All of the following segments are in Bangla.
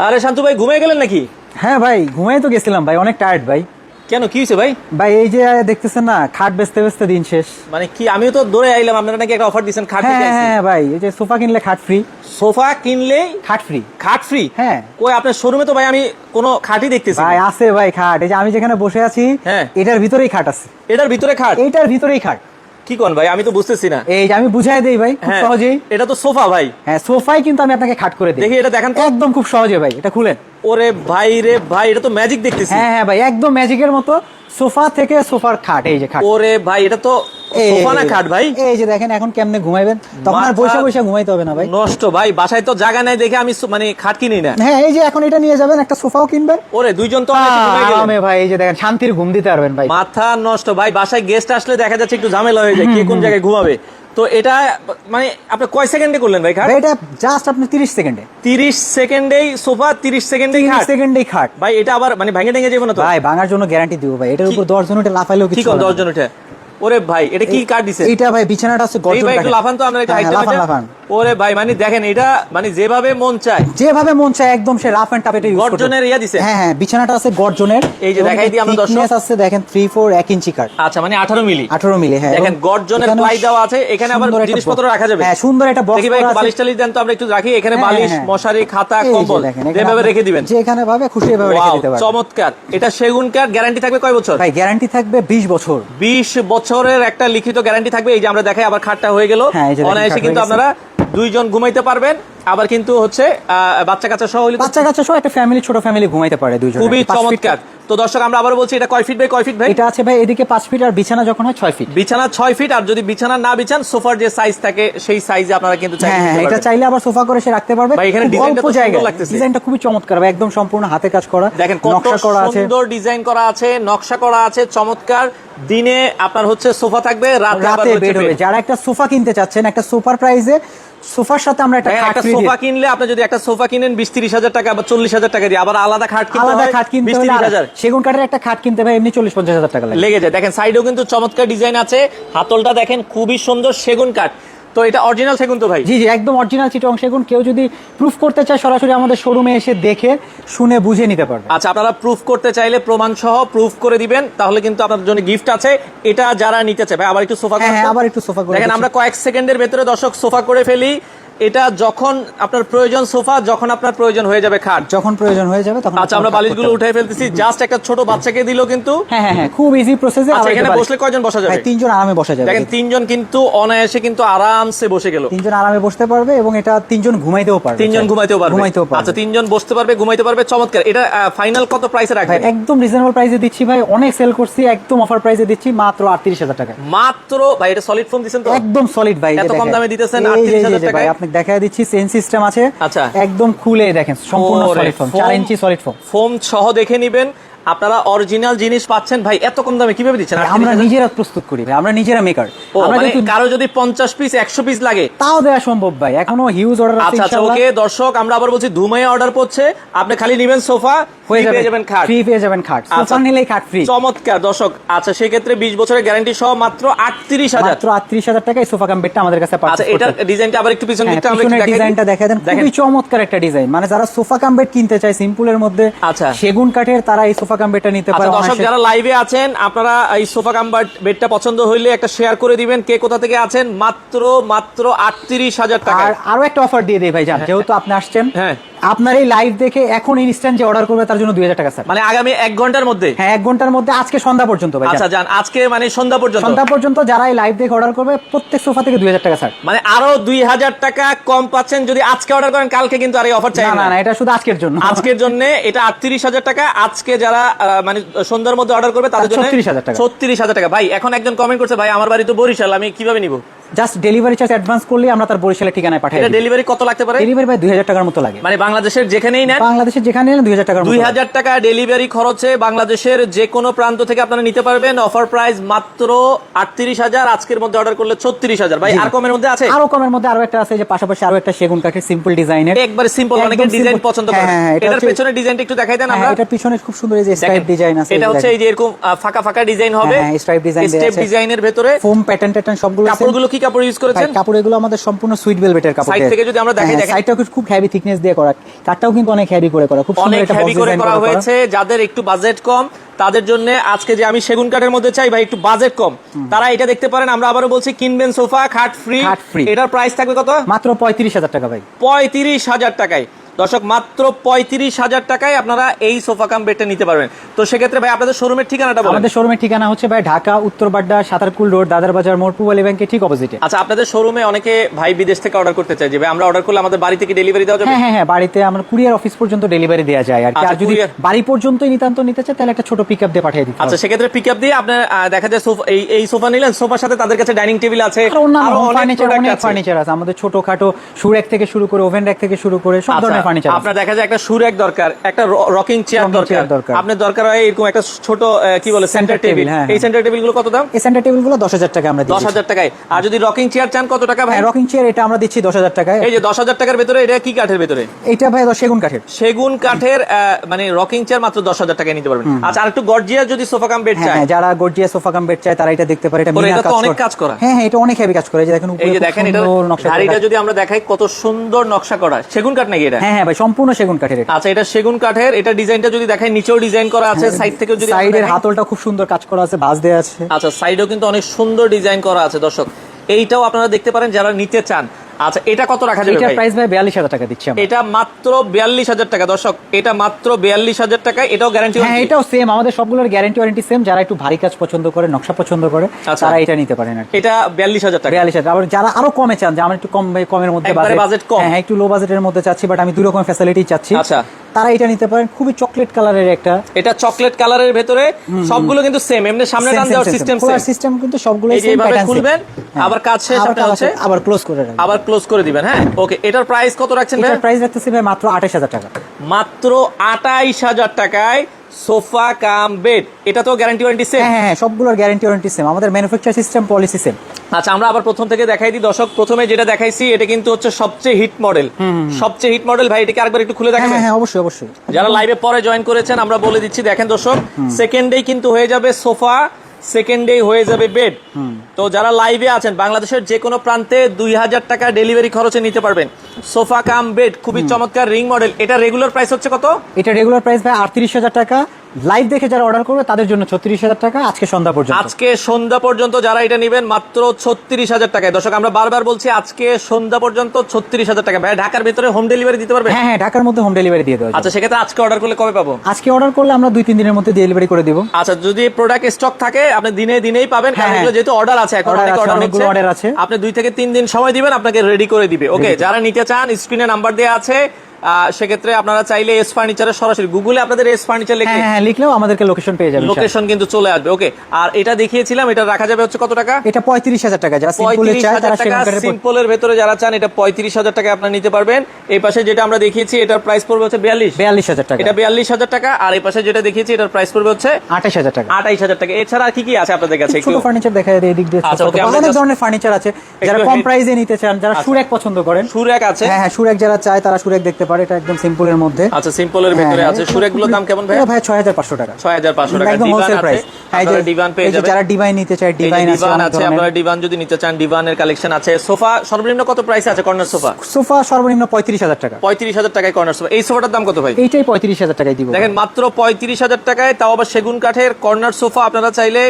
আরে শান্তু ভাই ঘুমিয়ে গেলেন নাকি? হ্যাঁ ভাই ঘুমাই তো গেছিলাম ভাই অনেক টায়ার্ড ভাই। কেন কি হয়েছে ভাই? ভাই এই যে দেখতেছেন না খাট বেচতে বেচতে দিন শেষ। মানে কি আমিও তো দৌড়ে আইলাম আপনারা নাকি একটা অফার দিচ্ছেন খাট হ্যাঁ হ্যাঁ, ভাই এই যে সোফা কিনলে খাট ফ্রি সোফা কিনলেই খাট ফ্রি খাট ফ্রি হ্যাঁ। কই আপনার শোরুমে তো ভাই আমি কোনো খাটই দেখতেছি। ভাই আছে ভাই খাট এই যে আমি যেখানে বসে আছি হ্যাঁ। এটার ভিতরেই খাট আছে। এটার ভিতরে খাট? এইটার ভিতরেই খাট। কি কোন ভাই? আমি তো বুঝতেছি না। এই যে আমি বুঝাই দেই ভাই খুব হ্যাঁ সহজেই। এটা তো সোফা ভাই। হ্যাঁ সোফাই কিন্তু আমি আপনাকে খাট করে দিই। দেখি এটা দেখেন তো। একদম খুব সহজে ভাই এটা খুলেন। ওরে ভাই রে ভাই এটা তো ম্যাজিক দেখতেছি। হ্যাঁ হ্যাঁ ভাই একদম ম্যাজিকের মতো। সোফা থেকে সোফার খাট এই যে খাট। ওরে ভাই এটা তো সোফা না খাট ভাই। এই যে দেখেন এখন কেমনে ঘুমাইবেন? তখন আর বৈশা বৈশা ঘুমাইতে হবে না ভাই। নষ্ট ভাই বাসায় তো জায়গা নাই দেখে আমি মানে খাট কিনি না। হ্যাঁ এই যে এখন এটা নিয়ে যাবেন একটা সোফাও কিনবেন। ওরে দুইজন তো আরামে ভাই এই যে দেখেন শান্তির ঘুম দিতে পারবেন ভাই। মাথা নষ্ট ভাই বাসায় গেস্ট আসলে দেখা যাচ্ছে একটু ঝামেলা হয়ে যায় কে কোন জায়গায় ঘুমাবে। তো এটা মানে আপনি কয় সেকেন্ডে করলেন ভাই খাট? এটা জাস্ট আপনি 30 সেকেন্ডে। তিরিশ সেকেন্ডেই সোফা তিরিশ সেকেন্ডেই 30 খাট? সেকেন্ডেই খাট। ভাই এটা আবার মানে ভাঙে ভেঙে যাবে না তো? ভাই ভাঙার জন্য গ্যারান্টি দিব ভাই। এটার উপর 10 জন উঠে লাফাইলেও কি কিছু হবে না। দশ জন উঠে? ওরে ভাই এটা কি কাট দিছে? এটা ভাই বিছানাটা আছে গর্জন ভাই একটু লাফান তো আমরা একটু হাইট লাফান লাফান। ওরে ভাই মানে দেখেন এটা মানে যেভাবে মন চায়। যেভাবে মন চায় একদম সে রাফ এন্ড টাফ এটা গর্জনের ইয়া দিছে? হ্যাঁ হ্যাঁ বিছানাটা আছে গর্জনের। এই যে দেখাই দিই আমরা দর্শক। আছে দেখেন 3 4 1 ইঞ্চি আচ্ছা মানে আঠারো মিলি। 18 মিলি হ্যাঁ দেখেন গর্জনের প্লাই দেওয়া আছে এখানে আবার একটা জিনিসপত্র রাখা যাবে। হ্যাঁ সুন্দর একটা বক্স ভাই বালিশ টালিশ দেন তো আমরা একটু রাখি এখানে হ্যাঁ, বালিশ হ্যাঁ। মশারি খাতা কম্বল যেভাবে রেখে দিবেন। যেখানে ভাবে খুশি এভাবে রেখে দিতে পারবেন। চমৎকার। এটা সেগুন কাঠ গ্যারান্টি থাকবে কয় বছর? ভাই গ্যারান্টি থাকবে 20 বছর। বিশ বছরের একটা লিখিত গ্যারান্টি থাকবে এই যে আমরা দেখাই আবার খাটটা হয়ে গেল। হ্যাঁ, অনায়াসে কিন্তু আপনারা দুইজন ঘুমাইতে পারবেন আবার কিন্তু হচ্ছে বাচ্চা কাচ্চা সহ হইলে তো বাচ্চা কাচ্চা সহ একটা ফ্যামিলি ছোট ফ্যামিলি ঘুমাইতে পারে দুইজন খুবই চমৎকার। তো দর্শক আমরা আবার বলছি এটা কয় ফিট বাই কয় ফিট ভাই? এটা আছে ভাই এদিকে 5 ফিট আর বিছানা যখন হয় 6 ফিট বিছানা ছয় ফিট আর যদি বিছানা না বিছান সোফার যে সাইজ থাকে সেই সাইজে আপনারা কিন্তু চাইলে হ্যাঁ হ্যাঁ এটা চাইলে আবার সোফা করে সে রাখতে পারবে। ভাই, এখানে ডিজাইনটা তো সুন্দর লাগতেছে। ডিজাইনটা খুবই চমৎকার ভাই একদম সম্পূর্ণ হাতে কাজ করা দেখেন কত আছে। সুন্দর ডিজাইন করা আছে নকশা করা আছে চমৎকার। দিনে আপনার হচ্ছে সোফা থাকবে রাতে আবার বেড হবে। যারা একটা সোফা কিনতে চাচ্ছেন একটা সোফার প্রাইসে সোফার সাথে আমরা একটা খাট সোফা কিনলে আপনি যদি একটা সোফা কিনেন বিশ তিরিশ হাজার টাকা বা চল্লিশ হাজার টাকা দিয়ে আবার আলাদা খাট কিনতে আলাদা খাট কিনতে বিশ হলে তিরিশ আর- হাজার। সেগুন কাঠের একটা খাট কিনতে ভাই এমনি চল্লিশ পঞ্চাশ হাজার টাকা লাগে। লেগে যায়। দেখেন সাইডেও কিন্তু চমৎকার ডিজাইন আছে। হাতলটা দেখেন খুবই সুন্দর সেগুন কাঠ। তো এটা অরিজিনাল সেগুন তো ভাই। জি জি একদম অরিজিনাল চিটং সেগুন। কেউ যদি প্রুফ করতে চায় সরাসরি আমাদের শোরুমে এসে দেখে শুনে বুঝে নিতে পারবে। আচ্ছা আপনারা প্রুফ করতে চাইলে প্রমাণ সহ প্রুফ করে দিবেন তাহলে কিন্তু আপনাদের জন্য গিফট আছে। এটা যারা নিতে চায় ভাই আবার একটু সোফা হ্যাঁ, হ্যাঁ, আবার একটু সোফা করে দেখেন আমরা কয়েক সেকেন্ডের ভেতরে দর্শক সোফা করে ফেলি। এটা যখন আপনার প্রয়োজন সোফা যখন আপনার প্রয়োজন হয়ে যাবে খাট। যখন প্রয়োজন হয়ে যাবে তখন আচ্ছা আমরা বালিশগুলো উঠাই ফেলতেছি। জাস্ট একটা ছোট বাচ্চাকে দিল কিন্তু। হ্যাঁ হ্যাঁ হ্যাঁ খুব ইজি প্রসেসে আচ্ছা এখানে বসলে কয়জন বসা যাবে? তিনজন আরামে বসা যাবে। দেখেন তিনজন কিন্তু অনায়াসে কিন্তু আরামসে বসে গেল। তিনজন আরামে বসতে পারবে এবং এটা তিনজন ঘুমাইতেও পারবে। তিনজন ঘুমাইতেও পারবে। ঘুমাইতেও পারবে। আচ্ছা তিনজন বসতে পারবে ঘুমাইতে পারবে। চমৎকার। এটা ফাইনাল কত প্রাইসে রাখবেন? একদম রিজনেবল প্রাইসে দিচ্ছি ভাই। অনেক সেল করছি একদম অফার প্রাইসে দিচ্ছি মাত্র আটত্রিশ হাজার টাকা মাত্র ভাই এটা সলিড ফোম দিছেন তো? একদম সলিড ভাই এত কম দামে দিতেছেন এই 38,000 এই যে, ভাই টাকায়? আপনাকে দেখা দিচ্ছি সেন সিস্টেম আছে। আচ্ছা। একদম খুলে দেখেন সম্পূর্ণ সলিড ফোম foam- চার ইঞ্চি সলিড ফোম ফোম সহ দেখে নিবেন। আপনারা অরিজিনাল জিনিস পাচ্ছেন। ভাই এত কম দামে কীভাবে দিচ্ছেন? আমরা নিজেরা প্রস্তুত করি ভাই আমরা নিজেরা মেকার আমরা মানে কারও যদি পঞ্চাশ পিস একশো পিস লাগে। তাও দেওয়া সম্ভব ভাই এখনও হিউজ অর্ডার আছে আচ্ছা আচ্ছা ওকে দর্শক আমরা আবার বলছি ধুমাইয়া অর্ডার করছে আপনি খালি নিবেন সোফা হয়ে যাবে। পেয়ে যাবেন খাট ফ্রি পেয়ে যাবেন খাট আচ্ছা। সোফা নিলেই খাট ফ্রি চমৎকার দর্শক আচ্ছা সেক্ষেত্রে বিশ বছরের গ্যারান্টি সহ মাত্র আটত্রিশ হাজার। মাত্র আটত্রিশ হাজার টাকায় সোফা কাম বেডটা আমাদের কাছে পাচ্ছেন আচ্ছা করতে। ডিজাইনটা আবার একটু পিছন হ্যাঁ, দিকটা আমরা একটু দেখাই ডিজাইনটা দেখা দেন খুবই চমৎকার একটা ডিজাইন মানে যারা সোফা কাম বেড কিনতে চায় সিম্পলের মধ্যে আচ্ছা। সেগুন কাঠের তারা এই সোফা কাম বেডটা নিতে আচ্ছা দর্শক যারা লাইভে আছেন আপনারা এই সোফা কাম্বার বেডটা পছন্দ হইলে একটা শেয়ার করে দিবেন। কে কোথা থেকে আছেন? মাত্র মাত্র আটত্রিশ হাজার টাকা আর আরও একটা অফার দিয়ে দেই ভাই জান যেহেতু আপনি আসছেন। হ্যাঁ। আপনার এই লাইভ দেখে এখন ইনস্ট্যান্ট যে অর্ডার করবে তার জন্য দুই হাজার টাকা স্যার মানে আগামী এক ঘণ্টার মধ্যে? হ্যাঁ এক ঘণ্টার মধ্যে আজকে সন্ধ্যা পর্যন্ত ভাই আচ্ছা যান আজকে মানে সন্ধ্যা পর্যন্ত? সন্ধ্যা পর্যন্ত যারা এই লাইভ দেখে অর্ডার করবে প্রত্যেক সোফা থেকে দুই হাজার টাকা স্যার মানে আরও দুই হাজার টাকা কম পাচ্ছেন যদি আজকে অর্ডার করেন কালকে কিন্তু আর এই অফার চাই না না এটা শুধু আজকের জন্য। আজকের জন্য এটা আটত্রিশ হাজার টাকা। আজকে যারা মানে সন্ধ্যার মধ্যে অর্ডার করবে তাদের জন্য 36,000 টাকা। ছত্রিশ হাজার টাকা ভাই এখন একজন কমেন্ট করছে ভাই আমার বাড়ি তো বরিশাল আমি কীভাবে নিব জাস্ট ডেলিভারি চার্জ অ্যাডভান্স করলে আমরা তার বরিশালের ঠিকানায় পাঠাই এটা ডেলিভারি কত লাগতে পারে? ডেলিভারি ভাই দুই হাজার টাকার মতো লাগে। মানে বাংলাদেশের যেখানেই নেন বাংলাদেশের যেখানে দুই হাজার টাকার দুই হাজার টাকা ডেলিভারি খরচে বাংলাদেশের যে কোনো প্রান্ত থেকে আপনারা নিতে পারবেন। অফার প্রাইস মাত্র আটত্রিশ হাজার আজকের মধ্যে অর্ডার করলে ছত্রিশ হাজার। ভাই আর কমের মধ্যে আছে? আরও কমের মধ্যে আরও একটা আছে যে পাশাপাশি আরও একটা সেগুন কাঠের সিম্পল ডিজাইনের একবারে সিম্পল অনেকে ডিজাইন পছন্দ হ্যাঁ, করে। হ্যাঁ, এটা এটার পেছনে ডিজাইনটা একটু দেখাই দেন হ্যাঁ আমরা। এটার পিছনে খুব সুন্দর এই যে স্ট্রাইপ ডিজাইন আছে এটা হচ্ছে এই যে এরকম ফাঁকা ফাঁকা ডিজাইন হবে। হ্যাঁ, ডিজাইন স্টেপ ডিজাইনের ভেতরে। ফোম প্যাটার্ন ট্যাটার্ন সবগুলো কাপড়গুলো কি কাপড় ইউজ করেছেন? কাপড় এগুলো আমাদের সম্পূর্ণ সুইট ভেলভেটের কাপড় সাইড থেকে যদি আমরা দেখাই, দেখেন। সাইডটাও খুব হেভি থিকনেস দিয়ে করা। কাটটাও কিন্তু অনেক হেভি করে করা। খুব সুন্দর একটা হেভি করা করা হয়েছে। যাদের একটু বাজেট কম তাদের জন্য আজকে যে আমি সেগুন কাঠের মধ্যে চাই ভাই একটু বাজেট কম। তারা এটা দেখতে পারেন আমরা আবারও বলছি কিনবেন সোফা খাট ফ্রি এটার প্রাইস থাকবে কত? মাত্র পঁয়ত্রিশ হাজার টাকা ভাই। পঁয়ত্রিশ হাজার টাকায়। দর্শক মাত্র পঁয়ত্রিশ হাজার টাকায় আপনারা এই সোফা কাম বেডটা নিতে পারবেন। তো সেক্ষেত্রে ভাই আপনাদের শোরুমের ঠিকানাটা বলেন। আমাদের শোরুমের ঠিকানা হচ্ছে ভাই ঢাকা উত্তরবাড্ডা সাতারকুল রোড দাদার বাজার মোড় পুবালি ব্যাংকের ঠিক অপোজিটে আচ্ছা আপনাদের শোরুমে অনেকে ভাই বিদেশ থেকে অর্ডার করতে চাই যে ভাই আমরা অর্ডার করলে আমাদের বাড়ি থেকে ডেলিভারি দেওয়া যাবে? হ্যাঁ হ্যাঁ হ্যাঁ বাড়িতে আমরা কুরিয়ার অফিস পর্যন্ত ডেলিভারি দেওয়া যায়। আর কি। আচ্ছা, আর যদি বাড়ি পর্যন্তই নিতান্ত নিতে চায় তাহলে একটা ছোট পিক আপ দিয়ে পাঠিয়ে দিতে আচ্ছা সেক্ষেত্রে পিক আপ দিয়ে আপনার দেখা যায় সোফা এই এই সোফা নিলেন সোফার সাথে তাদের কাছে ডাইনিং টেবিল আছে আর অন্যান্য ফার্নিচার অনেক আছে। ফার্নিচার আছে। আমাদের ছোটখাটো সুরেক থেকে শুরু করে ওভেন র্যাক থেকে শুরু করে সব আচ্ছা, ধরনের ফার্নিচার আপনার দেখা যায় একটা সুর এক দরকার একটা রকিং চেয়ার দরকার। আপনার দরকার হয় এরকম একটা ছোট কি বলে সেন্টার টেবিল হ্যাঁ, এই হ্যাঁ। সেন্টার টেবিলগুলো কত দাম? এই সেন্টার টেবিলগুলো দশ হাজার টাকা আমরা দশ হাজার টাকায়। আর যদি রকিং চেয়ার চান কত টাকা ভাই? রকিং চেয়ার এটা আমরা দিচ্ছি দশ হাজার টাকায়। এই যে দশ হাজার টাকার ভেতরে এটা কি কাঠের ভেতরে? এইটা ভাই সেগুন কাঠের। সেগুন কাঠের মানে রকিং চেয়ার মাত্র দশ হাজার টাকায় নিতে পারবেন। আচ্ছা আর একটু গর্জিয়া যদি সোফা কাম বেড হ্যাঁ চায়। হ্যাঁ যারা গর্জিয়া সোফা কাম বেড চায় তারা এটা দেখতে পারে। এটা মিনা এটা কাজ অনেক কাজ করা। হ্যাঁ হ্যাঁ এটা অনেক হেভি কাজ করে। এই যে দেখেন এই উপরে যে দেখেন এটা। যদি আমরা দেখাই কত সুন্দর নকশা করা। সেগুন কাঠ নাকি এটা? হ্যাঁ হ্যাঁ ভাই সম্পূর্ণ সেগুন কাঠের এটা। আচ্ছা এটা সেগুন কাঠের এটা ডিজাইনটা যদি দেখাই নিচেও ডিজাইন করা আছে সাইড থেকে যদি সাইডের হাতলটা খুব সুন্দর কাজ করা আছে বাস দেওয়া আছে। আচ্ছা সাইডেও কিন্তু অনেক সুন্দর ডিজাইন করা আছে দর্শক। এইটাও আপনারা দেখতে পারেন যারা নিতে চান। আচ্ছা এটা কত রাখা যাবে ভাই? প্রাইস ভাই বিয়াল্লিশ হাজার টাকা দিচ্ছি আমরা। এটা মাত্র বিয়াল্লিশ হাজার টাকা। দর্শক এটা মাত্র বিয়াল্লিশ হাজার টাকা এটাও গ্যারান্টি হ্যাঁ এটাও সেম আমাদের সবগুলোর গ্যারান্টি ওয়ারেন্টি সেম যারা একটু ভারী কাজ পছন্দ করে নকশা পছন্দ করে আচ্ছা। তারা এটা নিতে পারেন আর এটা বিয়াল্লিশ হাজার টাকা। বিয়াল্লিশ হাজার আবার যারা আরও কমে চান যে আমার একটু কম কমের মধ্যে budget কম। হ্যাঁ একটু লো বাজেটের মধ্যে চাচ্ছি বাট আমি দুই রকম ফ্যাসিলিটি চাচ্ছি। আচ্ছা। তারা এটা নিতে পারেন খুবই চকলেট কালারের একটা। এটা চকলেট কালারের ভেতরে সবগুলো কিন্তু সেম এমনি সামনে টান দেওয়ার সিস্টেম সেম সিস্টেম কিন্তু সবগুলো যে এইভাবে খুলবেন, আবার কাজ শেষ হচ্ছে আবার ক্লোজ করে রাখবেন। আবার ক্লোজ করে দিবেন হ্যাঁ? ওকে এটার প্রাইস কত রাখছেন ভাই? এটার প্রাইস রাখতেছি ভাই মাত্র আঠাশ হাজার টাকা। মাত্র আটাইশ হাজার টাকায় সোফা কাম বেড। এটা তো গ্যারান্টি ওয়ারেন্টি সেম হ্যাঁ হ্যাঁ হ্যাঁ সবগুলোর গ্যারান্টি ওয়ারেন্টি সেম আমাদের ম্যানুফ্যাকচার সিস্টেম পলিসি সেম আচ্ছা আমরা আবার প্রথম থেকে দেখাই দিই। দর্শক প্রথমে যেটা দেখাইছি এটা কিন্তু হচ্ছে সবচেয়ে হিট মডেল সবচেয়ে হিট মডেল ভাই এটাকে আরেকবার একটু খুলে হ্যাঁ দেখাবেন? হ্যাঁ হ্যাঁ অবশ্যই অবশ্যই। যারা লাইভে পরে জয়েন করেছেন আমরা বলে দিচ্ছি দেখেন দর্শক সেকেন্ডেই কিন্তু হয়ে যাবে সোফা সেকেন্ডেই হয়ে যাবে বেড তো যারা লাইভে আছেন বাংলাদেশের যে কোনো প্রান্তে দুই হাজার টাকা ডেলিভারি খরচে নিতে পারবেন। সোফা কাম বেড খুবই চমৎকার রিং মডেল এটা রেগুলার প্রাইস হচ্ছে কত? এটা রেগুলার প্রাইস ভাই আটত্রিশ হাজার টাকা। লাইভ দেখে যারা অর্ডার করবে তাদের জন্য ছত্রিশ হাজার টাকা আজকে সন্ধ্যা পর্যন্ত। আজকে সন্ধ্যা পর্যন্ত যারা এটা নেবেন মাত্র ছত্রিশ হাজার টাকায়। দর্শক আমরা বারবার বলছি আজকে সন্ধ্যা পর্যন্ত ছত্রিশ হাজার টাকা। ভাই ঢাকার ভিতরে হোম ডেলিভারি দিতে পারবে? হ্যাঁ হ্যাঁ ঢাকার মধ্যে হোম ডেলিভারি দিয়ে দেওয়া আচ্ছা সেক্ষেত্রে আজকে অর্ডার করলে কবে পাবো? আজকে অর্ডার করলে আমরা দুই তিন দিনের মধ্যে ডেলিভারি করে দিব। আচ্ছা যদি প্রোডাক্ট স্টক থাকে আপনি দিনে দিনেই পাবেন কারণ হ্যাঁ, এগুলো যেহেতু অর্ডার আছে এখন অনেক অর্ডার order আছে। আপনি দুই থেকে তিন দিন সময় দিবেন আপনাকে রেডি করে দিবে ওকে যারা নিতে চান স্ক্রিনে নাম্বার দেওয়া আছে। সেক্ষেত্রে আপনারা চাইলে এস ফার্নিচারের সরাসরি গুগলে আপনাদের এস ফার্নিচার লিখে হ্যাঁ হ্যাঁ লিখলেও আমাদেরকে লোকেশন পেয়ে যাবে লোকেশন কিন্তু চলে আসবে ওকে আর এটা দেখিয়েছিলাম এটা রাখা যাবে হচ্ছে কত টাকা? এটা পঁয়ত্রিশ হাজার টাকা যারা সিম্পলে চায় তারা সিম্পলের ভেতরে যারা চান এটা পঁয়ত্রিশ হাজার টাকা আপনারা নিতে পারবেন। এই পাশে যেটা আমরা দেখিয়েছি এটার প্রাইস পড়বে হচ্ছে বিয়াল্লিশ। বিয়াল্লিশ হাজার টাকা। এটা বিয়াল্লিশ হাজার টাকা আর এই পাশে যেটা দেখিয়েছি এটার প্রাইস পড়বে হচ্ছে আঠাশ হাজার টাকা। আঠাইশ হাজার টাকা। এছাড়া আর কি কি আছে আপনাদের কাছে ছোট একটু? ফার্নিচার দেখা যায় এদিক দিয়ে আচ্ছা, অনেক ধরনের ফার্নিচার আছে যারা কম প্রাইসে নিতে চান যারা আচ্ছা। সুরেক পছন্দ করেন। সুরেক আছে। হ্যাঁ হ্যাঁ সুরেক যারা চায় তারা সুরেক দেখতে পারে এটা একদম সিম্পলের মধ্যে। আচ্ছা সিম্পলের ভেতরে হ্যাঁ, আছে। সুরেকগুলোর দাম কেমন ভাই ভাই ছয় হাজার পাঁচশো টাকা। ছয় হাজার পাঁচশো টাকা। একদম হোলসেল আছে প্রাইস আপনারা ডিভান পেয়ে যাবেন। যারা ডিভাইন নিতে চায় ডিভাইন আছে ডিভান আছে আপনারা ডিভান যদি নিতে চান ডিভানের কালেকশন আছে। সোফা সর্বনিম্ন কত প্রাইস আছে কর্নার সোফা? সোফা সর্বনিম্ন পঁয়ত্রিশ হাজার টাকা। পঁয়ত্রিশ হাজার টাকায় কর্নার সোফা। এই সোফাটার দাম কত ভাই? এইটাই পঁয়ত্রিশ হাজার টাকায় দিব। দেখেন মাত্র পঁয়ত্রিশ হাজার টাকায় তাও আবার সেগুন কাঠের কর্নার সোফা আপনারা চাইলে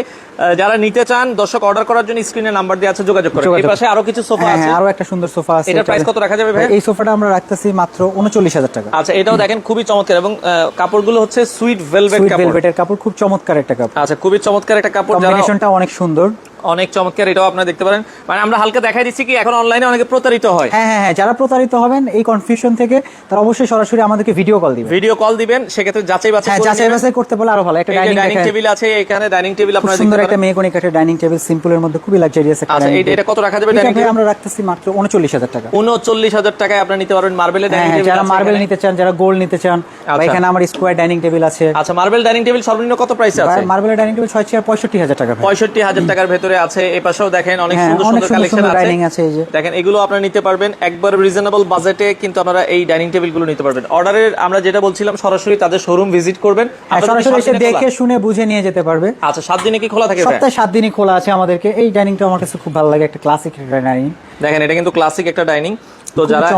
যারা নিতে চান দর্শক অর্ডার করার জন্য স্ক্রিনে নাম্বার দিয়ে আছে যোগাযোগ করেন এই পাশে আরও কিছু সোফা হ্যাঁ আছে? হ্যাঁ আরও একটা সুন্দর সোফা আছে এটা প্রাইস কত রাখা যাবে ভাই? এই সোফাটা আমরা রাখতেছি মাত্র উনচল্লিশ হাজার টাকা। আচ্ছা এটাও দেখেন খুবই চমৎকার এবং কাপড়গুলো হচ্ছে সুইট ভেলভেট কাপড়। ভেলভেটের কাপড় খুব চমৎকার একটা কাপড়। আচ্ছা খুবই চমৎকার একটা কাপড় কম্বিনেশনটা অনেক সুন্দর। অনেক চমৎকার এটাও আপনারা দেখতে পারেন। মানে আমরা হালকা দেখাই দিচ্ছি কি এখন অনলাইনে অনেকে প্রতারিত হয়। হ্যাঁ হ্যাঁ হ্যাঁ যারা প্রতারিত হবেন এই কনফিউশন থেকে তারা অবশ্যই সরাসরি আমাদেরকে ভিডিও কল দিবেন। ভিডিও কল দিবেন সেক্ষেত্রে যাচাই বাছাই হ্যাঁ যাচাই বাছাই করতে পারলে আরও ভালো। একটা ডাইনিং টেবিল আছে এখানে ডাইনিং টেবিল আপনারা সুন্দর দেখতে একটা পারেন। মেহগনি কাঠের ডাইনিং টেবিল সিম্পলের মধ্যে খুবই লাক্সারিয়াস একটা আচ্ছা এটা- কত রাখা যাবে ডাইনিং টেবিল আমরা রাখতেছি মাত্র উনচল্লিশ হাজার টাকা। উনচল্লিশ হাজার টাকায় আপনারা নিতে পারবেন মার্বেলের ডাইনিং টেবিল যারা মার্বেল নিতে চান যারা গোল্ড নিতে চান আচ্ছা। এখানে আমার স্কোয়ার ডাইনিং টেবিল আছে। আচ্ছা মার্বেল ডাইনিং টেবিল সর্বনিম্ন কত প্রাইস আছে? মার্বেলের ডাইনিং টেবিল ছয় চেয়ার পঁয়ষট্টি হাজার টাকা ভাই। পঁয়ষট্টি হাজার টাকার ভেতরে ভিতরে আছে এই পাশেও দেখেন অনেক হ্যাঁ, সুন্দর সুন্দর সুন্দর কালেকশন আছে। এই যে। দেখেন এগুলো আপনারা নিতে পারবেন একবার রিজনেবল বাজেটে কিন্তু আপনারা এই ডাইনিং টেবিলগুলো নিতে পারবেন। অর্ডারের আমরা যেটা বলছিলাম সরাসরি তাদের শোরুম ভিজিট করবেন। হ্যাঁ, সরাসরি এসে দেখে শুনে বুঝে নিয়ে যেতে পারবে। আচ্ছা সাত দিনে কি খোলা থাকে? সপ্তাহে সাত দিনই খোলা আছে আমাদেরকে। এই ডাইনিংটা আমার কাছে খুব ভালো লাগে একটা ক্লাসিক ডাইনিং দেখেন এটা কিন্তু ক্লাসিক একটা ডাইনিং তো যারা।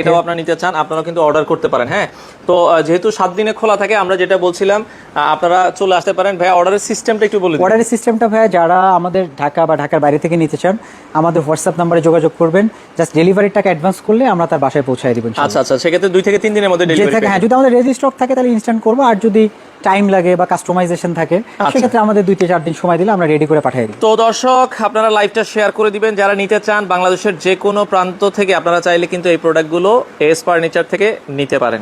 এটাও আপনারা নিতে চান আপনারা কিন্তু অর্ডার করতে পারেন হ্যাঁ? তো যেহেতু সাত দিনে খোলা থাকে আমরা যেটা বলছিলাম আপনারা চলে আসতে পারেন। ভাই অর্ডারের সিস্টেমটা একটু বলে দিন। অর্ডারের সিস্টেমটা ভাইয়া যারা আমাদের ঢাকা বা ঢাকার বাইরে থেকে নিতে চান আমাদের হোয়াটসঅ্যাপ নাম্বারে যোগাযোগ করবেন। জাস্ট ডেলিভারির টাকা অ্যাডভান্স করলে আমরা তার বাসায় পৌঁছায় দিব আচ্ছা আচ্ছা সেক্ষেত্রে দুই থেকে তিন দিনের মধ্যে ডেলিভারি হ্যাঁ যদি আমাদের রেজি স্টক থাকে তাহলে ইনস্ট্যান্ট করব। আর যদি টাইম লাগে বা কাস্টমাইজেশন থাকে আচ্ছা। সেক্ষেত্রে আমাদের দুই থেকে চার দিন সময় দিলে আমরা রেডি করে পাঠাই দিই। তো দর্শক আপনারা লাইভটা শেয়ার করে দিবেন। যারা নিতে চান বাংলাদেশের যে কোনো প্রান্ত থেকে আপনারা চাইলে কিন্তু এই প্রোডাক্টগুলো এস ফার্নিচার থেকে নিতে পারেন।